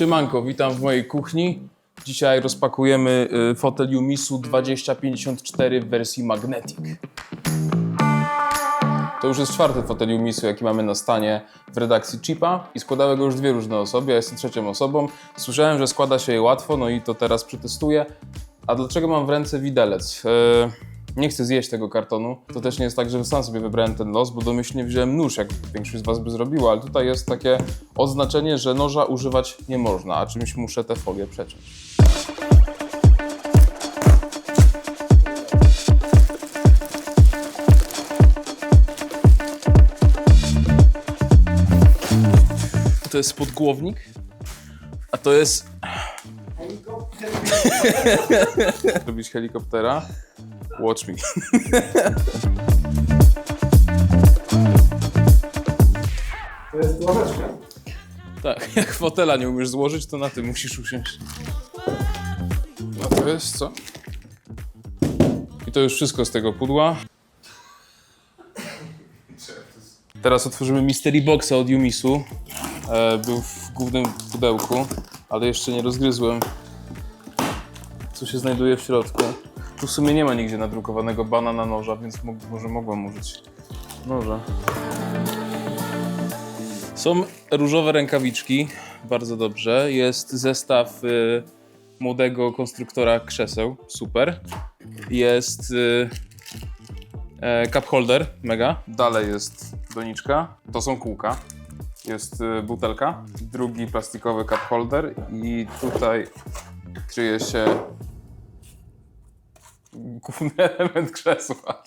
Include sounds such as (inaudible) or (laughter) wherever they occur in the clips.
Siemanko, witam w mojej kuchni. Dzisiaj rozpakujemy y, fotel Yumisu 2054 w wersji Magnetic. To już jest czwarty fotel Yumisu, jaki mamy na stanie w redakcji Chipa i składały go już dwie różne osoby, ja jestem trzecią osobą. Słyszałem, że składa się je łatwo, no i to teraz przetestuję. A dlaczego mam w ręce widelec? E, nie chcę zjeść tego kartonu. To też nie jest tak, że sam sobie wybrałem ten los, bo domyślnie wziąłem nóż, jak większość z Was by zrobiła, ale tutaj jest takie oznaczenie, że noża używać nie można, a czymś muszę tę folię przeciąć. To jest podgłownik, a to jest (laughs) robić helikoptera. Watch me. To jest ławeczka. Tak, (laughs) jak fotela nie umiesz złożyć, to na tym musisz usiąść. A to jest co? I to już wszystko z tego pudła. Teraz otworzymy Mystery Boxa od Yumisu. E, był w głównym pudełku, ale jeszcze nie rozgryzłem, co się znajduje w środku. Tu w sumie nie ma nigdzie nadrukowanego banana noża, więc mo- może mogłem użyć noża. Są różowe rękawiczki, bardzo dobrze. Jest zestaw y, młodego konstruktora krzeseł, super. Jest y, e, cup holder, mega. Dalej jest doniczka, to są kółka. Jest y, butelka, drugi plastikowy cup holder i tutaj kryje się główny (laughs) element krzesła.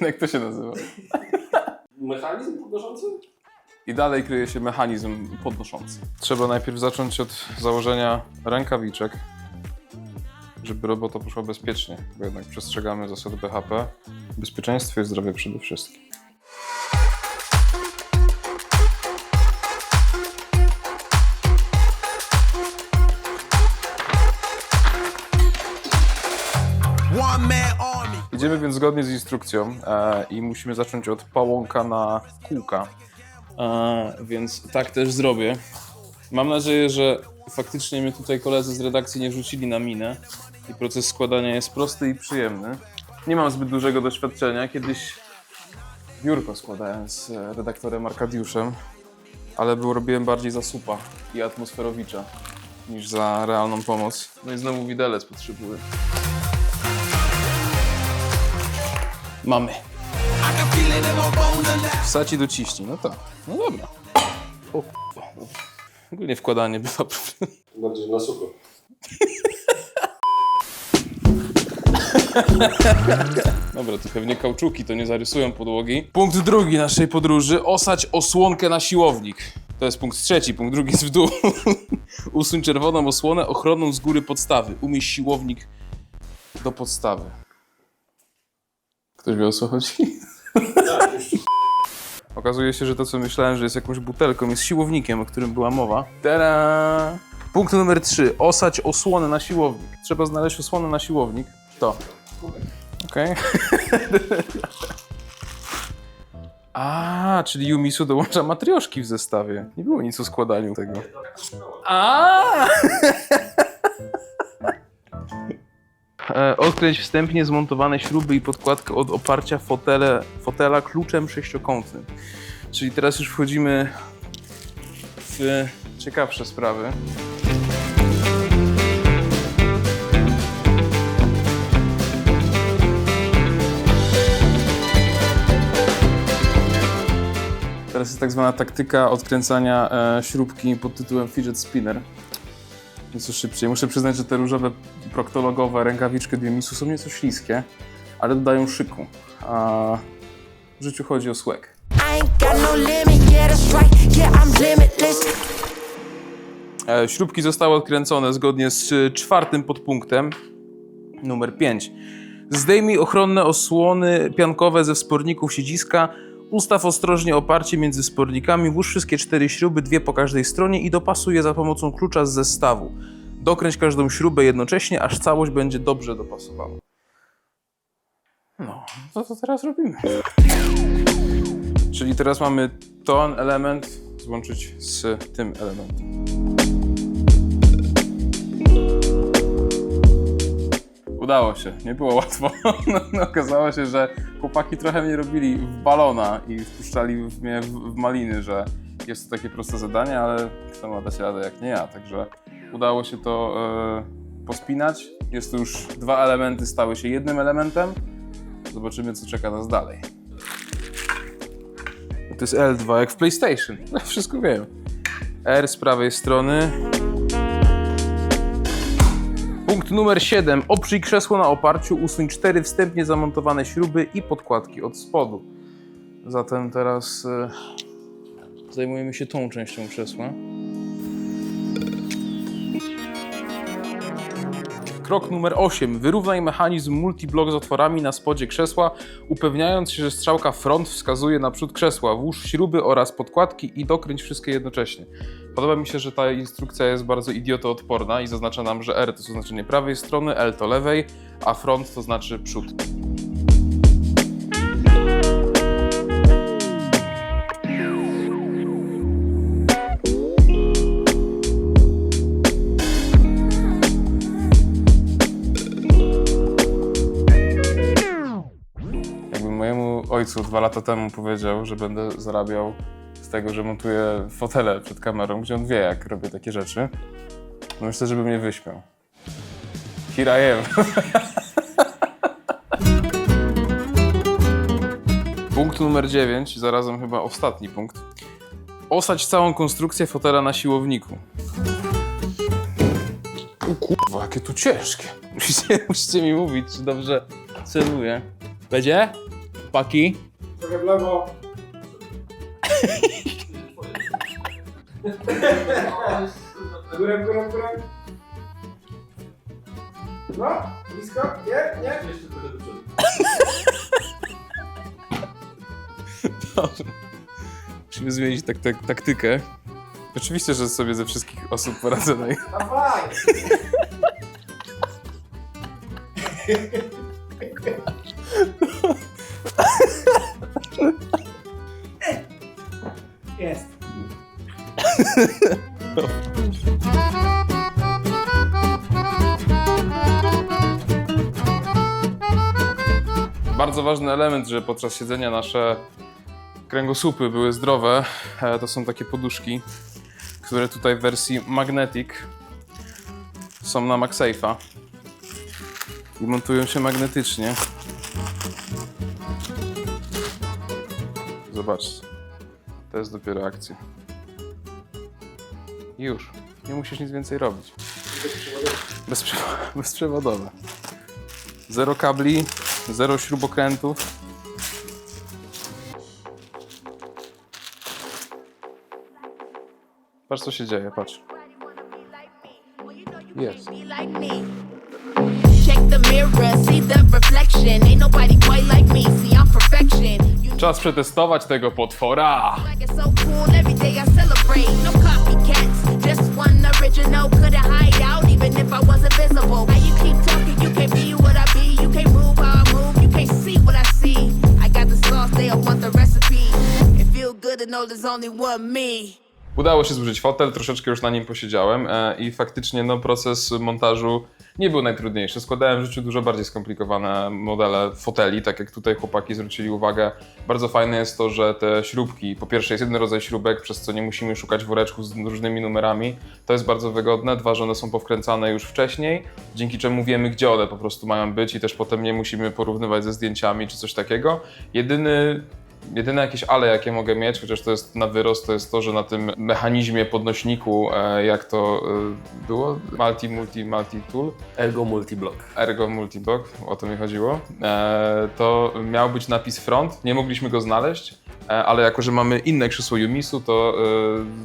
Jak to się nazywa? Mechanizm podnoszący? I dalej kryje się mechanizm podnoszący. Trzeba najpierw zacząć od założenia rękawiczek, żeby robota poszła bezpiecznie, bo jednak przestrzegamy zasad BHP. Bezpieczeństwo i zdrowie przede wszystkim. Army. Idziemy więc zgodnie z instrukcją e, i musimy zacząć od pałąka na kółka. E, więc tak też zrobię. Mam nadzieję, że faktycznie mnie tutaj koledzy z redakcji nie rzucili na minę i proces składania jest prosty i przyjemny. Nie mam zbyt dużego doświadczenia. Kiedyś biurko składałem z redaktorem Arkadiuszem, ale był, robiłem bardziej za supa i atmosferowicza niż za realną pomoc. No i znowu widelec potrzebuję. That. Wsadź i dociśnij. No tak. No dobra. O kurwa. Ogólnie wkładanie bywa problem. Bardziej na sucho. Dobra, to pewnie kauczuki to nie zarysują podłogi. Punkt drugi naszej podróży. Osać osłonkę na siłownik. To jest punkt trzeci. Punkt drugi jest w dół. Usuń czerwoną osłonę ochronną z góry podstawy. Umieść siłownik do podstawy. Ktoś wie o co chodzi? (laughs) Okazuje się, że to co myślałem, że jest jakąś butelką, jest siłownikiem, o którym była mowa. Tada! Punkt numer 3. Osać osłonę na siłownik. Trzeba znaleźć osłonę na siłownik. To. Okej. (laughs) A, czyli Yumisu dołącza matrioszki w zestawie. Nie było nic o składaniu tego. A! (laughs) E, Odkręć wstępnie zmontowane śruby i podkładkę od oparcia fotele, fotela kluczem sześciokątnym. Czyli teraz już wchodzimy w ciekawsze sprawy. Teraz jest tak zwana taktyka odkręcania e, śrubki pod tytułem fidget spinner. Nieco szybciej. Muszę przyznać, że te różowe proktologowe rękawiczki Diemisu są nieco śliskie, ale dodają szyku. A w życiu chodzi o słek. No. E, Śrubki zostały odkręcone zgodnie z y, czwartym podpunktem, numer 5. Zdejmij ochronne osłony piankowe ze wsporników siedziska, ustaw ostrożnie oparcie między spornikami, włóż wszystkie cztery śruby, dwie po każdej stronie i dopasuj je za pomocą klucza z zestawu. Dokręć każdą śrubę jednocześnie, aż całość będzie dobrze dopasowana. No, to co teraz robimy? Czyli teraz mamy ten element złączyć z tym elementem. Udało się, nie było (laughs) łatwo. No, no, okazało się, że chłopaki trochę mnie robili w balona i wpuszczali mnie w, w maliny, że jest to takie proste zadanie, ale kto ma dać radę jak nie ja, także udało się to e, pospinać. Jest to już dwa elementy stały się jednym elementem. Zobaczymy, co czeka nas dalej. To jest L2, jak w PlayStation. No, (laughs) wszystko wiem. R z prawej strony. Punkt numer 7. Oprzyj krzesło na oparciu, usuń cztery wstępnie zamontowane śruby i podkładki od spodu. Zatem teraz e, zajmujemy się tą częścią krzesła. Krok numer 8. Wyrównaj mechanizm multiblock z otworami na spodzie krzesła, upewniając się, że strzałka front wskazuje na przód krzesła. Włóż śruby oraz podkładki i dokręć wszystkie jednocześnie. Podoba mi się, że ta instrukcja jest bardzo idiotoodporna i zaznacza nam, że R to oznaczenie prawej strony, L to lewej, a front to znaczy przód. Dwa lata temu powiedział, że będę zarabiał z tego, że montuję fotele przed kamerą, gdzie on wie, jak robię takie rzeczy, no myślę, że by mnie wyśmiał. Here I am. (laughs) punkt numer 9, zarazem chyba ostatni punkt. Osadź całą konstrukcję fotela na siłowniku. O kurwa, jakie tu ciężkie. (laughs) Musicie, musicie mi mówić, czy dobrze celuję. Będzie? Paki? Trochę w lewo. Górę, górę, górę. No, blisko? Nie, nie. Jeszcze trochę do przodu. Musimy zmienić tak, tak, taktykę. Oczywiście, że sobie ze wszystkich osób poradzę naj... Dawaj! (laughs) ważny element, że podczas siedzenia nasze kręgosłupy były zdrowe. E, To są takie poduszki, które tutaj w wersji Magnetic są na MagSafe'a i montują się magnetycznie. Zobaczcie. To jest dopiero akcja. Już. Nie musisz nic więcej robić. Bezprzewo- (laughs) bezprzewodowe. Zero kabli, zero śrubokrętów. Patrz co się dzieje, patrz. Jest. Czas przetestować tego potwora. No just one original. Couldn't Udało się złożyć fotel, troszeczkę już na nim posiedziałem e, i faktycznie no, proces montażu nie był najtrudniejszy. Składałem w życiu dużo bardziej skomplikowane modele foteli, tak jak tutaj chłopaki zwrócili uwagę. Bardzo fajne jest to, że te śrubki, po pierwsze jest jeden rodzaj śrubek, przez co nie musimy szukać woreczku z różnymi numerami. To jest bardzo wygodne. Dwa, że one są powkręcane już wcześniej, dzięki czemu wiemy, gdzie one po prostu mają być i też potem nie musimy porównywać ze zdjęciami czy coś takiego. Jedyny Jedyne jakieś ale, jakie mogę mieć, chociaż to jest na wyrost, to jest to, że na tym mechanizmie podnośniku, e, jak to e, było, multi, multi, multi tool, Ergo Multiblock. Ergo Multiblock, o to mi chodziło, e, to miał być napis front, nie mogliśmy go znaleźć, ale jako, że mamy inne krzesło Yumisu, to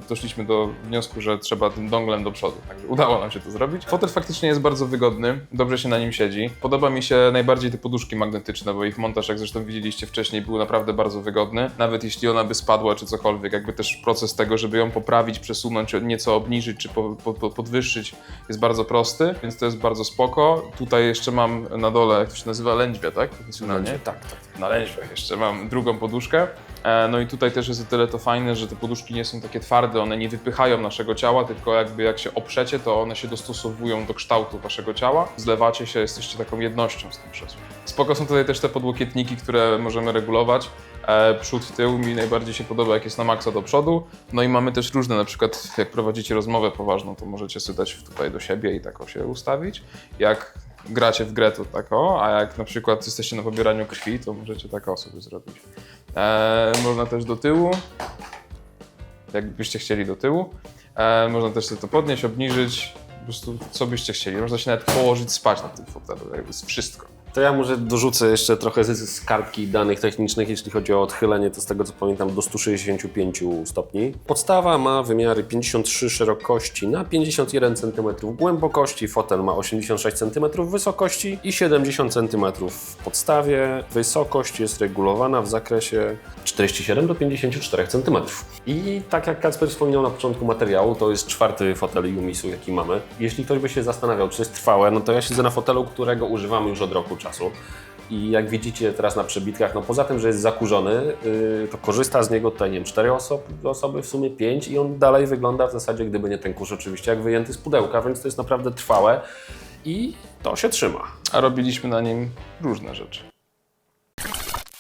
e, doszliśmy do wniosku, że trzeba tym donglem do przodu, także udało nam się to zrobić. Fotel faktycznie jest bardzo wygodny, dobrze się na nim siedzi. Podoba mi się najbardziej te poduszki magnetyczne, bo ich montaż, jak zresztą widzieliście wcześniej, był naprawdę bardzo wygodny. Nawet jeśli ona by spadła czy cokolwiek, jakby też proces tego, żeby ją poprawić, przesunąć, nieco obniżyć czy po, po, po, podwyższyć jest bardzo prosty, więc to jest bardzo spoko. Tutaj jeszcze mam na dole, jak to się nazywa, lędźwia, tak? Profesjonalnie? Tak, tak. Na lędźwiach jeszcze mam drugą poduszkę. E, No i tutaj też jest o tyle to fajne, że te poduszki nie są takie twarde, one nie wypychają naszego ciała, tylko jakby jak się oprzecie, to one się dostosowują do kształtu waszego ciała. Zlewacie się, jesteście taką jednością z tym krzesłem. Spoko są tutaj też te podłokietniki, które możemy regulować. E, Przód, tył mi najbardziej się podoba, jak jest na maksa do przodu. No i mamy też różne, na przykład jak prowadzicie rozmowę poważną, to możecie sobie dać tutaj do siebie i tak się ustawić. Jak gracie w grę, to tak o, a jak na przykład jesteście na pobieraniu krwi, to możecie tak o sobie zrobić. E, można też do tyłu, jakbyście chcieli do tyłu. E, można też to podnieść, obniżyć, po prostu co byście chcieli. Można się nawet położyć spać na tym fotelu, jakby jest wszystko. To ja może dorzucę jeszcze trochę z, z kartki danych technicznych, jeśli chodzi o odchylenie, to z tego co pamiętam do 165 stopni. Podstawa ma wymiary 53 szerokości na 51 cm głębokości, fotel ma 86 cm wysokości i 70 cm w podstawie. Wysokość jest regulowana w zakresie 47 do 54 cm. I tak jak Kacper wspominał na początku materiału, to jest czwarty fotel Yumisu, jaki mamy. Jeśli ktoś by się zastanawiał, czy jest trwałe, no to ja siedzę na fotelu, którego używamy już od roku. I jak widzicie teraz na przebitkach, no poza tym, że jest zakurzony, yy, to korzysta z niego tutaj, nie wiem, cztery osoby, osoby, w sumie pięć i on dalej wygląda w zasadzie, gdyby nie ten kurz oczywiście, jak wyjęty z pudełka, więc to jest naprawdę trwałe i to się trzyma. A robiliśmy na nim różne rzeczy.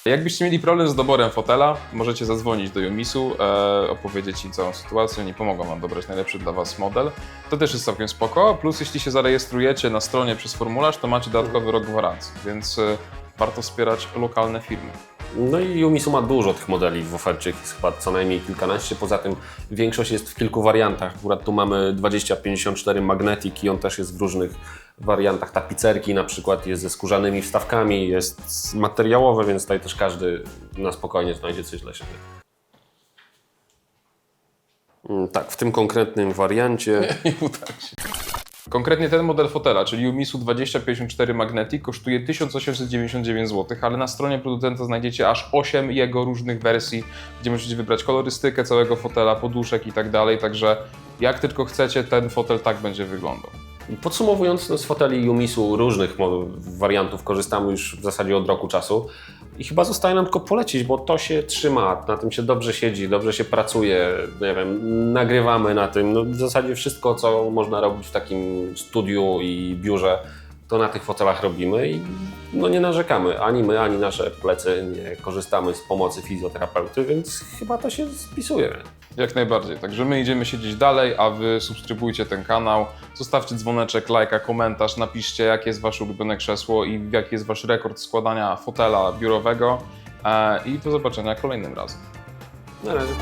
Jakbyście mieli problem z doborem fotela, możecie zadzwonić do Yumisu, e, opowiedzieć im całą sytuację, oni pomogą wam dobrać najlepszy dla was model. To też jest całkiem spoko, plus jeśli się zarejestrujecie na stronie przez formularz, to macie dodatkowy rok gwarancji, więc e, warto wspierać lokalne firmy. No i Yumisu ma dużo tych modeli w ofercie, jest chyba co najmniej kilkanaście. Poza tym większość jest w kilku wariantach. Akurat tu mamy 2054 Magnetic i on też jest w różnych wariantach. Tapicerki na przykład jest ze skórzanymi wstawkami, jest materiałowe, więc tutaj też każdy na spokojnie znajdzie coś dla siebie. Mm, Tak, w tym konkretnym wariancie (laughs) Nie się. Konkretnie ten model fotela, czyli Yumisu 2054 Magnetic, kosztuje 1899 zł, ale na stronie producenta znajdziecie aż 8 jego różnych wersji, gdzie możecie wybrać kolorystykę całego fotela, poduszek i tak dalej, także jak tylko chcecie, ten fotel tak będzie wyglądał. Podsumowując, no z foteli Yumisu różnych wariantów korzystamy już w zasadzie od roku czasu i chyba zostaje nam tylko polecić, bo to się trzyma, na tym się dobrze siedzi, dobrze się pracuje, nie wiem, nagrywamy na tym, no w zasadzie wszystko, co można robić w takim studiu i biurze, to na tych fotelach robimy i no nie narzekamy, ani my, ani nasze plecy nie korzystamy z pomocy fizjoterapeuty, więc chyba to się spisuje. Jak najbardziej. Także my idziemy siedzieć dalej, a wy subskrybujcie ten kanał, zostawcie dzwoneczek, lajka, komentarz, napiszcie jakie jest wasze ulubione krzesło i jaki jest wasz rekord składania fotela biurowego. E, I do zobaczenia kolejnym razem. Na razie.